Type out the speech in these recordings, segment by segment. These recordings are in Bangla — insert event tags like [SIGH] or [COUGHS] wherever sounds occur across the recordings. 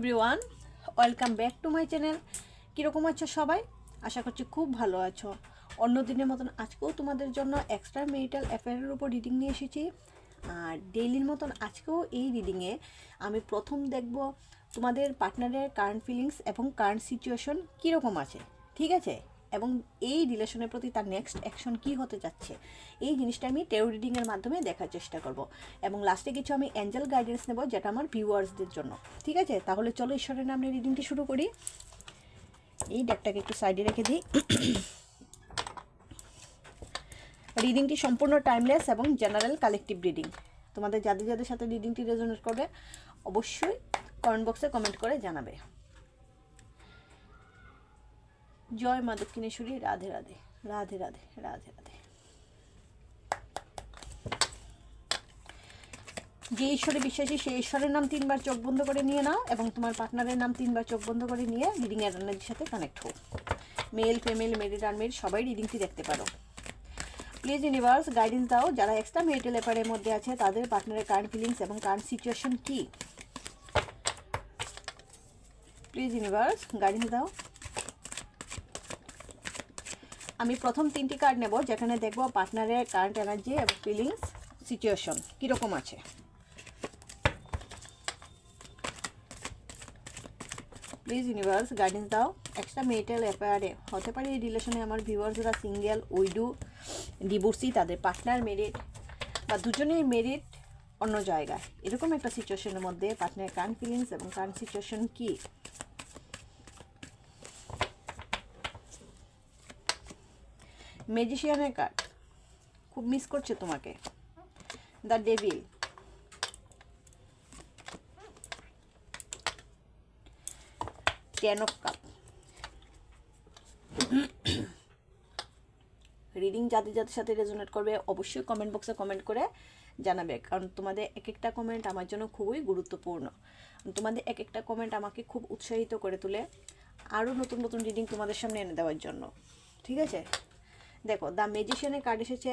Everyone welcome back to my channel কীরকম আছো সবাই? আশা করছি খুব ভালো আছো। অন্য দিনের মতন আজকেও তোমাদের জন্য এক্সট্রা মেরিটাল অ্যাফেয়ারের উপর রিডিং নিয়ে এসেছি। আর ডেইলির মতন আজকেও এই রিডিংয়ে আমি প্রথম দেখব তোমাদের পার্টনারের কারেন্ট ফিলিংস এবং কারেন্ট সিচুয়েশন কীরকম আছে। ঠিক আছে? এবং এই রিলেশনের প্রতি তার নেক্সট অ্যাকশন কী হতে যাচ্ছে, এই জিনিসটা আমি টেরো রিডিংয়ের মাধ্যমে দেখার চেষ্টা করব। এবং লাস্টে কিছু আমি অ্যাঞ্জেল গাইডেন্স নেব, যেটা আমার ভিউয়ার্সদের জন্য। ঠিক আছে? তাহলে চলো ঈশ্বরের নামে রিডিংটি শুরু করি। এই ডেকটাকে একটু সাইডে রেখে দিই। রিডিংটি সম্পূর্ণ টাইমলেস এবং জেনারেল কালেকটিভ রিডিং তোমাদের যাদের যাদের সাথে রিডিংটি রেজনেট করবে, অবশ্যই কমেন্ট বক্সে কমেন্ট করে জানাবে। জয় মা দক্ষিণেশ্বরী রাধে রাধে রাধে রাধে রাধে রাধে। যে ঈশ্বরে বিশ্বাসী সেই ঈশ্বরের নাম তিনবার চোখ বন্ধ করে নিয়ে নাও এবং তোমার পার্টনারের নাম তিনবার চোখ বন্ধ করে নিয়ে রিডিং এনার্জির সাথে কানেক্ট হও। মেল ফিমেল মেরিড আনমেরিড সবাই রিডিংটি দেখতে পারো। প্লিজ ইউনিভার্স গাইডেন্স দাও। যারা এক্সট্রা মেরিটাল এফারের মধ্যে আছে, তাদের পার্টনারের কারেন্ট ফিলিংস এবং কারেন্ট সিচুয়েশন কি? প্লিজ ইউনিভার্স গাইডেন্স দাও। আমি প্রথম তিনটি কার্ড নেব, যেখানে দেখব পার্টনারের কারেন্ট এনার্জি এবং ফিলিংস সিচুয়েশন কীরকম আছে। প্লিজ ইউনিভার্স গাইডেন্স দাও। এক্সট্রা মেরিটাল অ্যাফেয়ারে হতে পারে এই রিলেশনে আমার ভিউয়ার্সরা সিঙ্গেল উইডু ডিভোর্সি তাদের পার্টনার মেরিট বা দুজনেই মেরিট অন্য জায়গায়। এরকম একটা সিচুয়েশনের মধ্যে পার্টনারের কারেন্ট ফিলিংস এবং কারেন্ট সিচুয়েশন কী? ম্যাজিশিয়ানের কার্ড খুব মিস করছে তোমাকে। The devil ten of cup reading যাদের যাদের সাথে রেজোনেট করবে, অবশ্যই কমেন্ট বক্সে কমেন্ট করে জানাবে। কারণ তোমাদের এক একটা কমেন্ট আমার জন্য খুবই গুরুত্বপূর্ণ। তোমাদের এক একটা কমেন্ট আমাকে খুব উৎসাহিত করে তোলে আরও নতুন নতুন রিডিং তোমাদের সামনে এনে দেওয়ার জন্য। ঠিক আছে? দেখো দ্য ম্যাজিশিয়ানের কার্ড এসেছে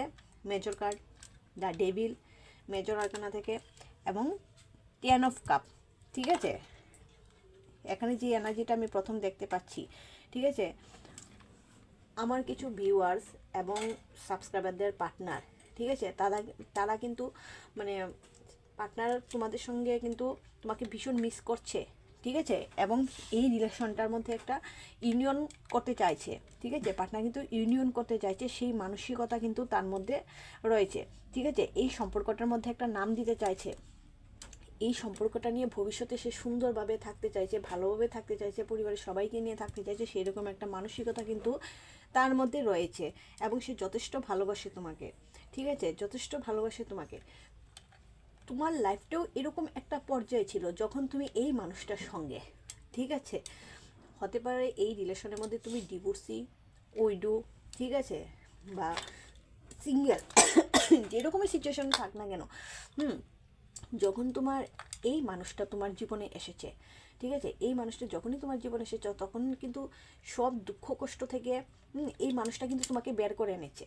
major card the devil major arcana থেকে, এবং টেন অফ কাপ ঠিক আছে? এখানে যে এনার্জিটা আমি প্রথম দেখতে পাচ্ছি, ঠিক আছে? আমার কিছু ভিউয়ার্স এবং সাবস্ক্রাইবারদের পার্টনার ঠিক আছে? তারা তারা কিন্তু মানে পার্টনার তোমাদের সঙ্গে কিন্তু তোমাকে ভীষণ মিস করছে। ঠিক আছে? এবং এই রিলেশনটার মধ্যে একটা ইউনিয়ন করতে চাইছে, ঠিক আছে? পার্টনার কিন্তু ইউনিয়ন করতে চাইছে, সেই মানসিকতা কিন্তু তার মধ্যে রয়েছে, ঠিক আছে? এই সম্পর্কটার মধ্যে একটা নাম দিতে চাইছে। এই সম্পর্কটা নিয়ে ভবিষ্যতে সে সুন্দরভাবে থাকতে চাইছে, ভালোভাবে থাকতে চাইছে, পরিবারের সবাইকে নিয়ে থাকতে চাইছে সেই রকম একটা মানসিকতা কিন্তু তার মধ্যে রয়েছে। এবং সে যথেষ্ট ভালোবাসে তোমাকে, ঠিক আছে? যথেষ্ট ভালোবাসে তোমাকে। তোমার লাইফটাও এরকম একটা পর্যায়ে ছিল যখন তুমি এই মানুষটার সঙ্গে, ঠিক আছে? হতে পারে এই রিলেশনের মধ্যে তুমি ডিভোর্সি উইডু ঠিক আছে? বা সিঙ্গেল [COUGHS] যেরকমই সিচুয়েশন থাক না কেন, হুম? যখন তোমার এই মানুষটা তোমার জীবনে এসেছে, ঠিক আছে? এই মানুষটা যখনই তোমার জীবনে এসেছে, তখন কিন্তু সব দুঃখ কষ্ট থেকে এই মানুষটা কিন্তু তোমাকে বের করে এনেছে।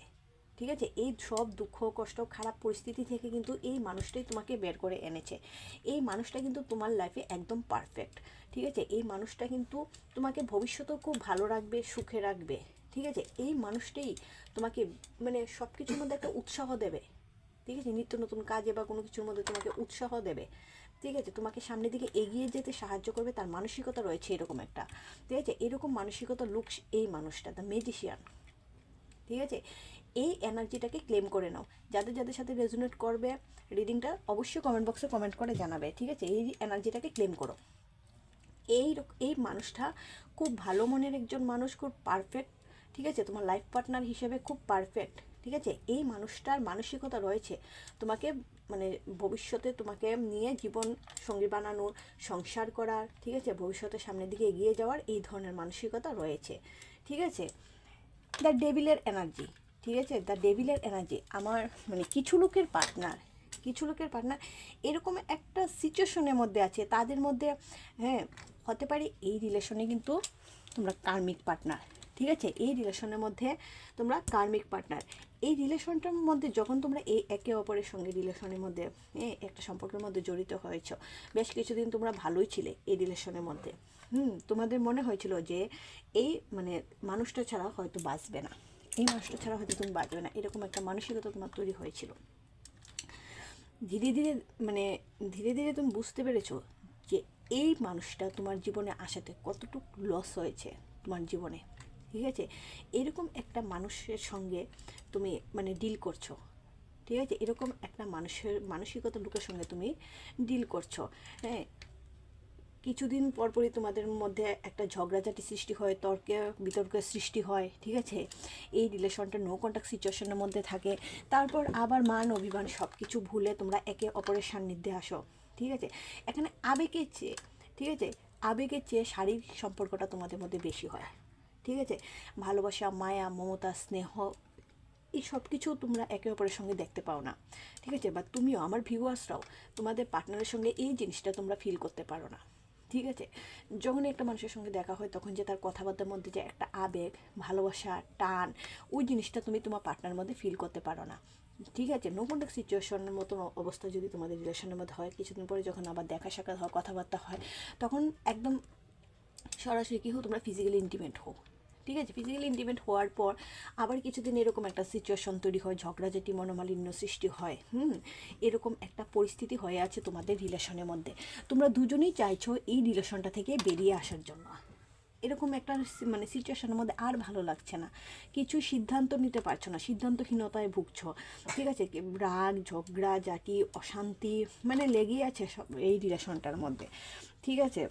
ঠিক আছে? এই সব দুঃখ, কষ্ট, খারাপ পরিস্থিতি থেকে কিন্তু এই মানুষটাই তোমাকে বের করে এনেছে। এই মানুষটা কিন্তু তোমার লাইফে একদম পারফেক্ট ঠিক আছে? এই মানুষটা কিন্তু তোমাকে ভবিষ্যতেও খুব ভালো রাখবে, সুখে রাখবে, ঠিক আছে? এই মানুষটাই তোমাকে মানে সব কিছুর মধ্যে একটা উৎসাহ দেবে, ঠিক আছে? নিত্য নতুন কাজে বা কোনো কিছুর মধ্যে তোমাকে উৎসাহ দেবে, ঠিক আছে? তোমাকে সামনের দিকে এগিয়ে যেতে সাহায্য করবে, তার মানসিকতা রয়েছে এরকম একটা, ঠিক আছে? এরকম মানসিকতা লুকস এই মানুষটা দ্য মেজিশিয়ান ঠিক আছে? এই এনার্জিটাকে ক্লেম করে নাও। যাদের যাদের সাথে রেজোনেট করবে রিডিংটা অবশ্যই কমেন্ট বক্সে কমেন্ট করে জানাবে, ঠিক আছে? এই এনার্জিটাকে ক্লেম করো। এই এই মানুষটা খুব ভালো মনের একজন মানুষ, খুব পারফেক্ট ঠিক আছে? তোমার লাইফ পার্টনার হিসেবে খুব পারফেক্ট ঠিক আছে? এই মানুষটার মানসিকতা রয়েছে। তোমাকে মানে ভবিষ্যতে তোমাকে নিয়ে জীবন সঙ্গী বানানোর সংসার করার, ঠিক আছে? ভবিষ্যতে সামনের দিকে এগিয়ে যাওয়ার এই ধরনের মানসিকতা রয়েছে, ঠিক আছে? দ্য ডেভিলের এনার্জি ঠিক আছে? দ্য ডেভিলের এনার্জি আমার মানে কিছু লোকের পার্টনার কিছু লোকের পার্টনার এরকম একটা সিচুয়েশনের মধ্যে আছে। তাদের মধ্যে হ্যাঁ হতে পারে এই রিলেশনে কিন্তু তোমরা কার্মিক পার্টনার ঠিক আছে? এই রিলেশনের মধ্যে তোমরা কার্মিক পার্টনার এই রিলেশনটার মধ্যে যখন তোমরা এই একে অপরের সঙ্গে রিলেশনের মধ্যে একটা সম্পর্কের মধ্যে জড়িত হয়েছ, বেশ কিছুদিন তোমরা ভালোই ছিলে এই রিলেশনের মধ্যে। হুম, তোমাদের মনে হয়েছিল যে এই মানে মানুষটা ছাড়া হয়তো বাঁচবে না। এই মানুষটা ছাড়া হয়তো তুমি বাঁচবে না। এরকম একটা মানসিকতা তোমার তৈরি হয়েছিল। ধীরে ধীরে মানে ধীরে ধীরে তুমি বুঝতে পেরেছ যে এই মানুষটা তোমার জীবনে আসাতে কতটুকু লস হয়েছে তোমার জীবনে। ঠিক আছে? এরকম একটা মানুষের সঙ্গে তুমি মানে ডিল করছ। ঠিক আছে? এরকম একটা মানুষের মানসিকতা লোকের সঙ্গে তুমি ডিল করছ। হ্যাঁ? কিছুদিন পরপরই তোমাদের মধ্যে একটা ঝগড়াঝাটি সৃষ্টি হয়, তর্কে বিতর্কের সৃষ্টি হয়, ঠিক আছে? এই রিলেশনটা নো কন্ট্যাক্ট সিচুয়েশনের মধ্যে থাকে। তারপর আবার মান, অভিমান সব কিছু ভুলে তোমরা একে অপরের সান্নিধ্যে আসো, ঠিক আছে? এখানে আবেগের চেয়ে, ঠিক আছে? আবেগের চেয়ে শারীরিক সম্পর্কটা তোমাদের মধ্যে বেশি হয়, ঠিক আছে? ভালোবাসা, মায়া, মমতা, স্নেহ, এই সব কিছু তোমরা একে অপরের সঙ্গে দেখতে পাও না, ঠিক আছে? বা তুমিও, আমার ভিউয়ার্সরাও তোমাদের পার্টনারের সঙ্গে এই জিনিসটা তোমরা ফিল করতে পারো না। ঠিক আছে? যখন একটা মানুষের সঙ্গে দেখা হয়, তখন যে তার কথাবার্তার মধ্যে যে একটা আবেগ, ভালোবাসা, টান, ওই জিনিসটা তুমি তোমার পার্টনার মধ্যে ফিল করতে পারো না। ঠিক আছে? নো কন্ট্যাক্ট সিচুয়েশনের মতো অবস্থা যদি তোমাদের রিলেশনের মধ্যে হয়, কিছুদিন পরে যখন আবার দেখা সাক্ষাৎ হয় কথাবার্তা হয়, তখন একদম সরাসরি কী হোক তোমরা ফিজিক্যালি ইন্টিমেট হও। ঠিক আছে? ফিজিক্যালি ইন্টিমেট হওয়ার পর আবার কিছুদিন এরকম একটা সিচুয়েশন তৈরি হয় ঝগড়াঝাটি মনোমালিন্য সৃষ্টি হয়, হুম? এরকম একটা পরিস্থিতি হয়ে আছে তোমাদের রিলেশনের মধ্যে। তোমরা দুজনেই চাইছো এই রিলেশনটা থেকে বেরিয়ে আসার জন্য। এরকম একটা মানে সিচুয়েশনের মধ্যে আর ভালো লাগছে না। কিছু সিদ্ধান্ত নিতে পারছ না, সিদ্ধান্তহীনতায় ভুগছো, ঠিক আছে? রাগ, ঝগড়া জাটি অশান্তি মানে লেগেই আছে সব এই রিলেশনটার মধ্যে, ঠিক আছে?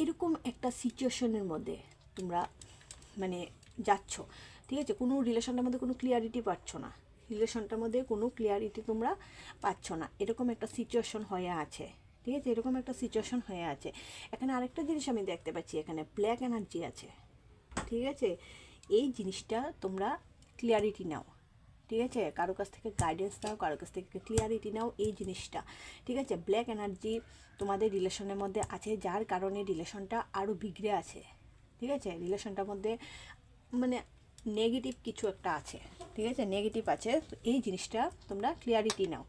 এরকম একটা সিচুয়েশনের মধ্যে তোমরা মানে যাচ্ছ, ঠিক আছে? কোনো রিলেশনটার মধ্যে কোনো ক্লিয়ারিটি পাচ্ছ না। রিলেশনটার মধ্যে কোনো ক্লিয়ারিটি তোমরা পাচ্ছ না। এরকম একটা সিচুয়েশন হয়ে আছে, ঠিক আছে? এরকম একটা সিচুয়েশন হয়ে আছে। এখানে আরেকটা জিনিস আমি দেখতে পাচ্ছি, এখানে ব্ল্যাক এনার্জি আছে, ঠিক আছে? এই জিনিসটা তোমরা ক্লিয়ারিটি নাও। ঠিক আছে? কারও কাছ থেকে গাইডেন্স নাও, কারও কাছ থেকে ক্লিয়ারিটি নাও, এই জিনিসটা। ঠিক আছে? ব্ল্যাক এনার্জি তোমাদের রিলেশনের মধ্যে আছে, যার কারণে রিলেশনটা আরও বিগড়ে আছে। ঠিক আছে? রিলেশনটার মধ্যে মানে নেগেটিভ কিছু একটা আছে। ঠিক আছে? নেগেটিভ আছে এই জিনিসটা তোমরা ক্লিয়ারিটি নাও।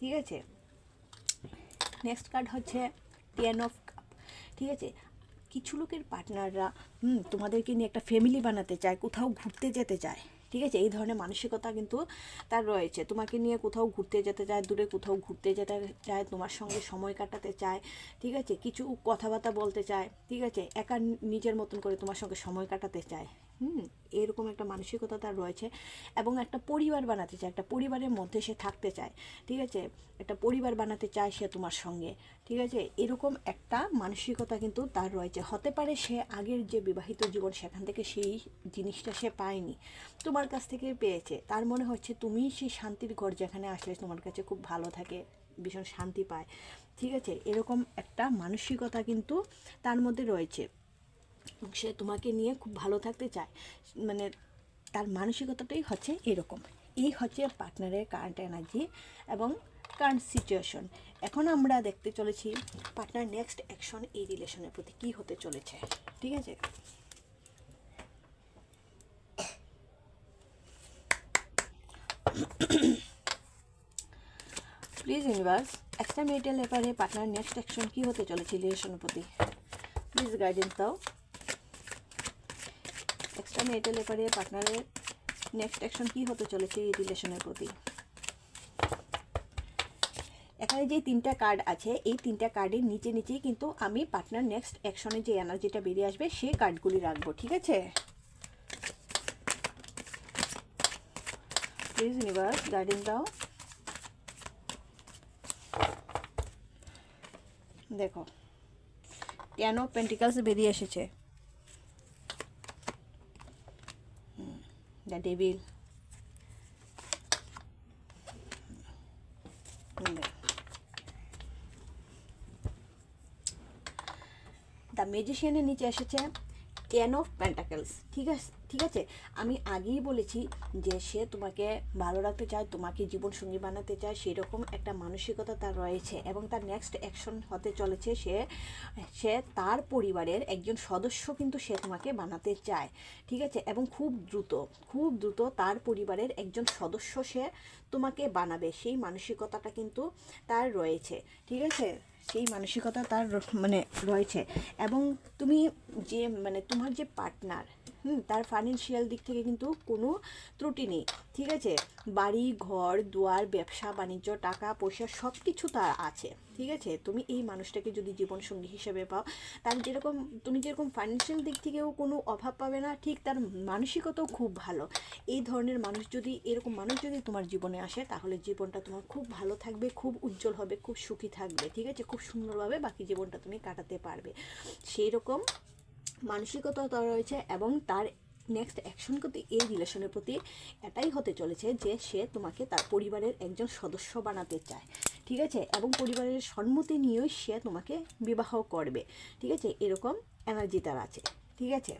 ঠিক আছে? নেক্সট কার্ড হচ্ছে টেন অফ কাপ ঠিক আছে? কিছু লোকের পার্টনাররা হুম, তোমাদেরকে নিয়ে একটা ফ্যামিলি বানাতে চায়, কোথাও ঘুরতে যেতে চায়। ঠিক আছে? এই ধরনের মানসিকতা কিন্তু তার রয়েছে। তোমাকে নিয়ে কোথাও ঘুরতে যেতে চায়, দূরে কোথাও ঘুরতে যেতে চায়, তোমার সঙ্গে সময় কাটাতে চায়, ঠিক আছে? কিছু কথাবার্তা বলতে চায়, ঠিক আছে? একা নিজের মতন করে তোমার সঙ্গে সময় কাটাতে চায়। হুম, এরকম একটা মানসিকতা তার রয়েছে এবং একটা পরিবার বানাতে চায়, একটা পরিবারের মধ্যে সে থাকতে চায়, ঠিক আছে? একটা পরিবার বানাতে চায় সে তোমার সঙ্গে, ঠিক আছে? এরকম একটা মানসিকতা কিন্তু তার রয়েছে। হতে পারে সে আগের যে বিবাহিত জীবন, সেখান থেকে সেই জিনিসটা সে পায়নি, তোমার কাছ থেকে পেয়েছে। তার মনে হচ্ছে তুমি সেই শান্তির ঘর যেখানে আসলে তোমার কাছে খুব ভালো থাকে, ভীষণ শান্তি পায়, ঠিক আছে? এরকম একটা মানসিকতা কিন্তু তার মধ্যে রয়েছে। সে তোমাকে নিয়ে খুব ভালো থাকতে চায়। মানে তার মানসিকতাটাই হচ্ছে এরকম। এই হচ্ছে পার্টনারের কারেন্ট এনার্জি এবং কারেন্ট সিচুয়েশন এখন আমরা দেখতে চলেছি পার্টনার নেক্সট অ্যাকশন এই রিলেশনের প্রতি কী হতে চলেছে। ঠিক আছে? প্লিজ ইউনিভার্স এক্সট্রা মেরিটাল ব্যাপারে পার্টনার নেক্সট অ্যাকশন কী হতে চলেছে রিলেশনের প্রতি? প্লিজ গাইডেন্স দাও। এক্সট্রা মেরিটাল ব্যাপারে পার্টনারের নেক্সট অ্যাকশন কী হতে চলেছে এই রিলেশনের প্রতি? এখানে যে তিনটা কার্ড আছে, এই তিনটা কার্ডের নিচে নিচেই কিন্তু আমি পার্টনার নেক্সট অ্যাকশনে যে এনার্জিটা বেরিয়ে আসবে সেই কার্ডগুলি রাখব, ঠিক আছে? প্লিজ ইউনিভার্স গাইডেন্স দাও দেখো কেন পেন্টিকালস বেরিয়ে এসেছে। দ্য ডেভিল দ্য ম্যাজিশিয়ানের নিচে এসেছে টেন অফ পেন্টাকেলস ঠিক আছে ঠিক আছে? আমি আগেই বলেছি যে সে তোমাকে ভালো রাখতে চায়, তোমাকে জীবনসঙ্গী বানাতে চায়, সেরকম একটা মানসিকতা তার রয়েছে এবং তার নেক্সট অ্যাকশন হতে চলেছে সে সে তার পরিবারের একজন সদস্য কিন্তু সে তোমাকে বানাতে চায়, ঠিক আছে? এবং খুব দ্রুত খুব দ্রুত তার পরিবারের একজন সদস্য সে তোমাকে বানাবে, সেই মানসিকতাটা কিন্তু তার রয়েছে, ঠিক আছে? সেই মানসিকতা তার মানে রয়েছে। এবং তুমি যে মানে তোমার যে পার্টনার হুম, তার ফাইন্যান্সিয়াল দিক থেকে কিন্তু কোনো ত্রুটি নেই, ঠিক আছে? বাড়ি, ঘর, দুয়ার, ব্যবসা, বাণিজ্য, টাকা, পয়সা সব কিছু তার আছে, ঠিক আছে? তুমি এই মানুষটাকে যদি জীবনসঙ্গী হিসেবে পাও, তার যেরকম, তুমি যেরকম ফাইন্যান্সিয়াল দিক থেকেও কোনো অভাব পাবে না, ঠিক তার মানসিকতাও খুব ভালো। এই ধরনের মানুষ যদি, এরকম মানুষ যদি তোমার জীবনে আসে, তাহলে জীবনটা তোমার খুব ভালো থাকবে, খুব উজ্জ্বল হবে, খুব সুখী থাকবে, ঠিক আছে? খুব সুন্দরভাবে বাকি জীবনটা তুমি কাটাতে পারবে। সেই রকম মানসিকতা তার রয়েছে এবং তার নেক্সট অ্যাকশন কিন্তু এই রিলেশনের প্রতি এটাই হতে চলেছে যে সে তোমাকে তার পরিবারের একজন সদস্য বানাতে চায়। ঠিক আছে? এবং পরিবারের সম্মতি নিয়েও সে তোমাকে বিবাহ করবে। ঠিক আছে? এরকম এনার্জি তার আছে। ঠিক আছে?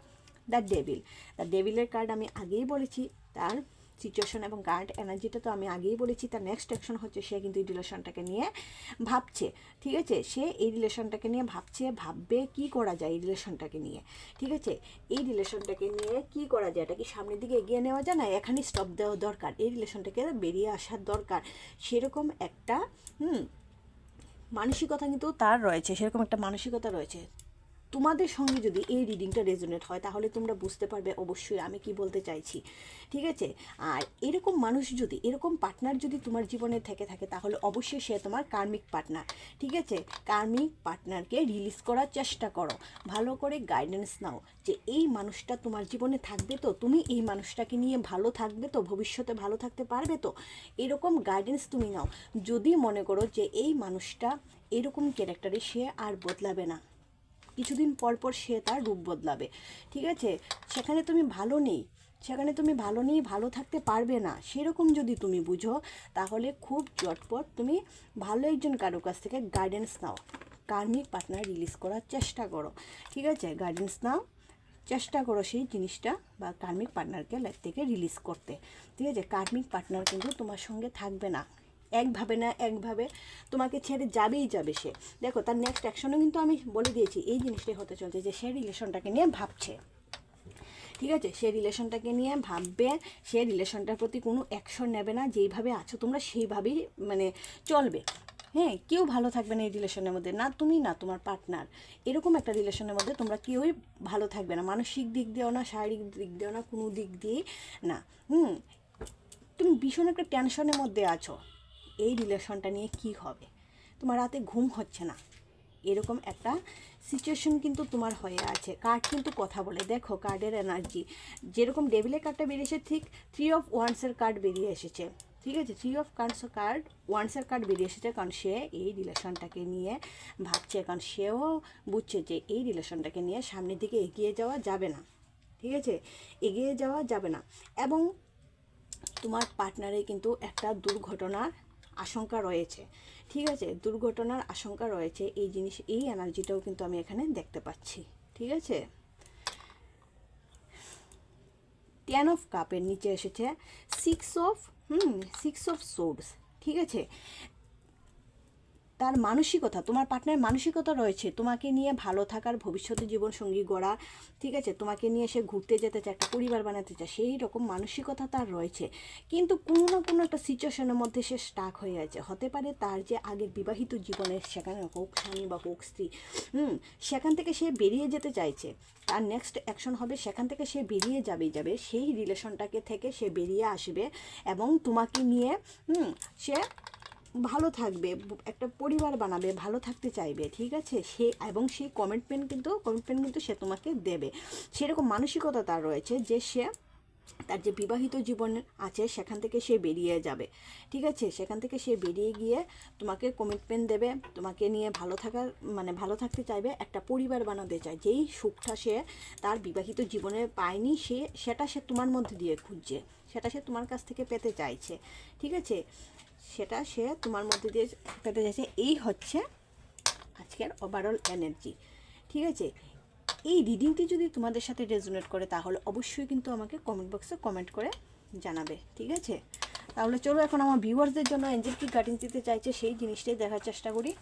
দ্য ডেভিল দ্য ডেভিলের কার্ড আমি আগেই বলেছি। তার সিচুয়েশন এবং কার্ড এনার্জিটা তো আমি আগেই বলেছি, তার নেক্সট অ্যাকশন হচ্ছে সে কিন্তু এই রিলেশনটাকে নিয়ে ভাবছে, ঠিক আছে? সে এই রিলেশনটাকে নিয়ে ভাবছে, ভাববে কি করা যায় এই রিলেশনটাকে নিয়ে, ঠিক আছে? এই রিলেশনটাকে নিয়ে কি করা যায়? এটা কি সামনের দিকে এগিয়ে নেওয়া যায়? না এখানে স্টপ দেওয়া দরকার। এই রিলেশনটাকে বেরিয়ে আসার দরকার। সেরকম একটা, হুম, মানসিকতা কিন্তু তার রয়েছে, সেরকম একটা মানসিকতা রয়েছে। তোমাদের সঙ্গে যদি এই রিডিংটা রেজোনেট হয়, তাহলে তোমরা বুঝতে পারবে অবশ্যই আমি কি বলতে চাইছি। ঠিক আছে? আর এরকম মানুষ যদি, এরকম পার্টনার যদি তোমার জীবনে থেকে থাকে, তাহলে অবশ্যই সে তোমার কার্মিক পার্টনার ঠিক আছে? কার্মিক পার্টনারকে রিলিজ করার চেষ্টা করো। ভালো করে গাইডেন্স নাও যে এই মানুষটা তোমার জীবনে থাকবে তো, তুমি এই মানুষটাকে নিয়ে ভালো থাকবে তো, ভবিষ্যতে ভালো থাকতে পারবে তো, এরকম গাইডেন্স তুমি নাও। যদি মনে করো যে এই মানুষটা এরকম ক্যারেক্টারে সে আর বদলাবে না। কিছুদিন পর পর সে তার রূপ বদলাবে। ঠিক আছে? সেখানে তুমি ভালো নেই। সেখানে তুমি ভালো নেই, ভালো থাকতে পারবে না। সেরকম যদি তুমি বুঝো, তাহলে খুব চটপট তুমি ভালো একজন কারও কাছ থেকে গাইডেন্স নাও। কার্মিক পার্টনার রিলিজ করার চেষ্টা করো। ঠিক আছে? গাইডেন্স নাও, চেষ্টা করো সেই জিনিসটা বা কার্মিক পার্টনারকে লাইফ থেকে রিলিজ করতে। ঠিক আছে? কার্মিক পার্টনার কিন্তু তোমার সঙ্গে থাকবে না। একভাবে না একভাবে তোমাকে ছেড়ে যাবেই যাবে সে। দেখো, তার নেক্সট অ্যাকশনও কিন্তু আমি বলে দিয়েছি, এই জিনিসটাই হতে চলছে যে সে রিলেশনটাকে নিয়ে ভাবছে। ঠিক আছে? সে রিলেশনটাকে নিয়ে ভাববে, সে রিলেশনটার প্রতি কোনো অ্যাকশন নেবে না, যেইভাবে আছো তোমরা সেইভাবেই মানে চলবে। হ্যাঁ কেউ ভালো থাকবে না এই রিলেশনের মধ্যে, না তুমি, না তোমার পার্টনার এরকম একটা রিলেশনের মধ্যে তোমরা কেউই ভালো থাকবে না, মানসিক দিক দিয়েও না, শারীরিক দিক দিয়েও না, কোনো দিক দিয়েই না। হুম, তুমি ভীষণ একটা টেনশনের মধ্যে আছো। এই রিলেশনটা নিয়ে কি হবে? তোমার রাতে ঘুম হচ্ছে না। এরকম একটা সিচুয়েশন কিন্তু তোমার হয়ে আছে। কার্ড কিন্তু কথা বলে। দেখো কার্ডের এনার্জি যেরকম ডেভিলের কার্ডটা বেরিয়েছে, ঠিক থ্রি অফ ওয়ান্সের কার্ড বেরিয়ে এসেছে। ঠিক আছে? থ্রি অফ কার্ডস কার্ড ওয়ান্সের কার্ড বেরিয়ে এসেছে কারণ সে এই রিলেশনটাকে নিয়ে ভাবছে। কারণ সেও বুঝছে যে এই রিলেশনটাকে নিয়ে সামনের দিকে এগিয়ে যাওয়া যাবে না। ঠিক আছে? এগিয়ে যাওয়া যাবে না। এবং তোমার পার্টনারে কিন্তু একটা দুর্ঘটনার আশঙ্কা রয়েছে। ঠিক আছে? দুর্ঘটনার আশঙ্কা রয়েছে। এই জিনিস, এই এনার্জিটাও কিন্তু আমি এখানে দেখতে পাচ্ছি। ঠিক আছে? টেন অফ কাপের নিচে এসেছে। Six of hmm six of swords ঠিক আছে? তার মানসিকতা, তোমার পার্টনার মানসিকতা রয়েছে। তোমাকে নিয়ে ভালো থাকার ভবিষ্যতে জীবনসঙ্গী গড়া, ঠিক আছে? তোমাকে নিয়ে সে ঘুরতে যেতে চায়, একটা পরিবার বানাতে চায়, সেই রকম মানসিকতা তার রয়েছে। কিন্তু কোনো না কোনো একটা সিচুয়েশনের মধ্যে সে স্টাক হয়ে আছে। হতে পারে তার যে আগের বিবাহিত জীবনের সেখানে হোক, স্বামী বা হোক, স্ত্রী, হুম, সেখান থেকে সে বেরিয়ে যেতে চাইছে। তার নেক্সট অ্যাকশন হবে সেখান থেকে সে বেরিয়ে যাবেই যাবে সেই রিলেশনটাকে থেকে সে বেরিয়ে আসবে এবং তোমাকে নিয়ে, হুম, সে ভালো থাকবে একটা পরিবার বানাবে, ভালো থাকতে চাইবে, ঠিক আছে? সে এবং সেই কমিটমেন্ট কিন্তু কমিটমেন্ট কিন্তু সে তোমাকে দেবে। সেরকম মানসিকতা তার রয়েছে যে সে তার যে বিবাহিত জীবন আছে, সেখান থেকে সে বেরিয়ে যাবে, ঠিক আছে? সেখান থেকে সে বেরিয়ে গিয়ে তোমাকে কমিটমেন্ট দেবে, তোমাকে নিয়ে ভালো থাকার মানে ভালো থাকতে চাইবে, একটা পরিবার বানাতে চায়। যেই সুখটা সে তার বিবাহিত জীবনে পায়নি, সে, সেটা সে তোমার মধ্যে দিয়ে খুঁজছে, সেটা সে তোমার কাছ থেকে পেতে চাইছে, ঠিক আছে? সেটা সে তোমার মধ্যে দিয়ে পেতে চাইছে। এই হচ্ছে আজকের ওভারঅল এনার্জি ঠিক আছে? এই রিডিংটি যদি তোমাদের সাথে রেজোনেট করে, তাহলে অবশ্যই কিন্তু আমাকে কমেন্ট বক্সে কমেন্ট করে জানাবে। ঠিক আছে? তাহলে চলো এখন আমার ভিউয়ার্সদের জন্য এঞ্জেল কি গার্ডিং দিতে চাইছে, সেই জিনিসটাই দেখার চেষ্টা করি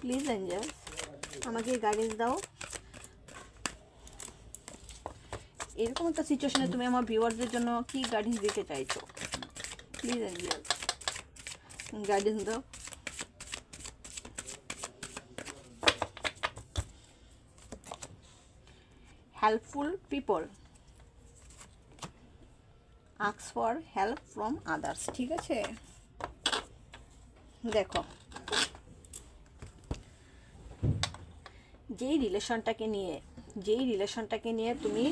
প্লিজ এঞ্জেল আমাকে গাইডেন্স দাও। এরকম একটা সিচুয়েশনে তুমি আমার ভিউয়ারদের জন্য কি গাইডেন্স দিতে চাইছো? প্লিজ গাইডেন্স দাও। হেল্পফুল পিপল আক্স ফর হেল্প ফ্রম আদার্স ঠিক আছে? দেখো যেই রিলেশনটাকে নিয়ে, যেই রিলেশনটাকে নিয়ে তুমি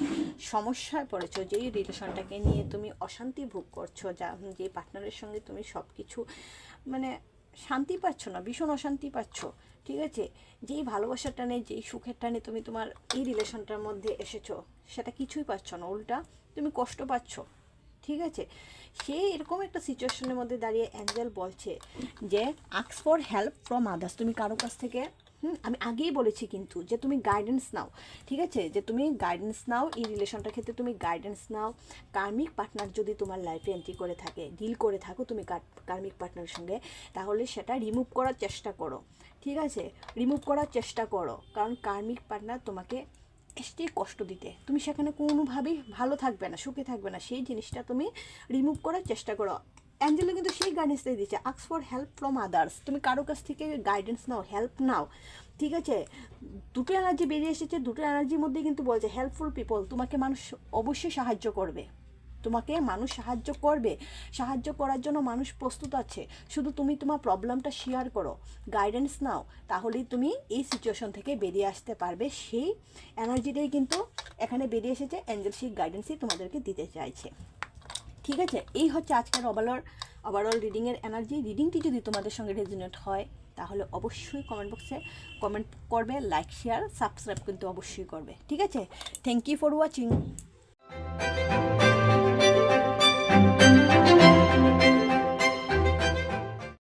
সমস্যায় পড়েছো, যেই রিলেশনটাকে নিয়ে তুমি অশান্তি ভোগ করছ, যা, যে পার্টনারের সঙ্গে তুমি সব কিছু মানে শান্তি পাচ্ছ না, ভীষণ অশান্তি পাচ্ছ, ঠিক আছে? যেই ভালোবাসার টানে, যেই সুখের টানে তুমি তোমার এই রিলেশনটার মধ্যে এসেছ, সেটা কিছুই পাচ্ছ না, উল্টা তুমি কষ্ট পাচ্ছ, ঠিক আছে? সে এরকম একটা সিচুয়েশনের মধ্যে দাঁড়িয়ে অ্যাঞ্জেল বলছে যে আক্স ফর হেল্প ফ্রম আদার্স তুমি কারও কাছ থেকে হুম, আমি আগেই বলেছি কিন্তু যে তুমি গাইডেন্স নাও, ঠিক আছে? যে তুমি গাইডেন্স নাও, এই রিলেশনটার ক্ষেত্রে তুমি গাইডেন্স নাও। কার্মিক পার্টনার যদি তোমার লাইফে এন্ট্রি করে থাকে ডিল করে থাকো তুমি কার্মিক পার্টনারের সঙ্গে, তাহলে সেটা রিমুভ করার চেষ্টা করো, ঠিক আছে? রিমুভ করার চেষ্টা করো, কারণ কার্মিক পার্টনার তোমাকে এসটি কষ্ট দিতে। তুমি সেখানে কোনোভাবেই ভালো থাকবে না, সুখে থাকবে না, সেই জিনিসটা তুমি রিমুভ করার চেষ্টা করো। অ্যাঞ্জেলো কিন্তু সেই গাইডেন্সটাই দিচ্ছে আক্স ফর হেল্প ফ্রম আদার্স তুমি কারও কাছ থেকে গাইডেন্স নাও হেল্প নাও। ঠিক আছে? দুটো এনার্জি বেরিয়ে এসেছে, দুটো এনার্জির মধ্যে কিন্তু বলছে হেল্পফুল পিপল তোমাকে মানুষ অবশ্যই সাহায্য করবে। তোমাকে মানুষ সাহায্য করবে। সাহায্য করার জন্য মানুষ প্রস্তুত আছে। শুধু তুমি তোমার প্রবলেমটা শেয়ার করো গাইডেন্স নাও, তাহলেই তুমি এই সিচুয়েশন থেকে বেরিয়ে আসতে পারবে। সেই এনার্জিটাই কিন্তু এখানে বেরিয়ে এসেছে। অ্যাঞ্জেল সেই গাইডেন্সই তোমাদেরকে দিতে চাইছে। ঠিক আছে? এই হচ্ছে আজকের ওভারঅল ওভারঅল রিডিংয়ের এনার্জি রিডিংটি যদি তোমাদের সঙ্গে রেজিনেট হয়, তাহলে অবশ্যই কমেন্ট বক্সে কমেন্ট করবে লাইক শেয়ার সাবস্ক্রাইব কিন্তু অবশ্যই করবে। ঠিক আছে? Thank you for watching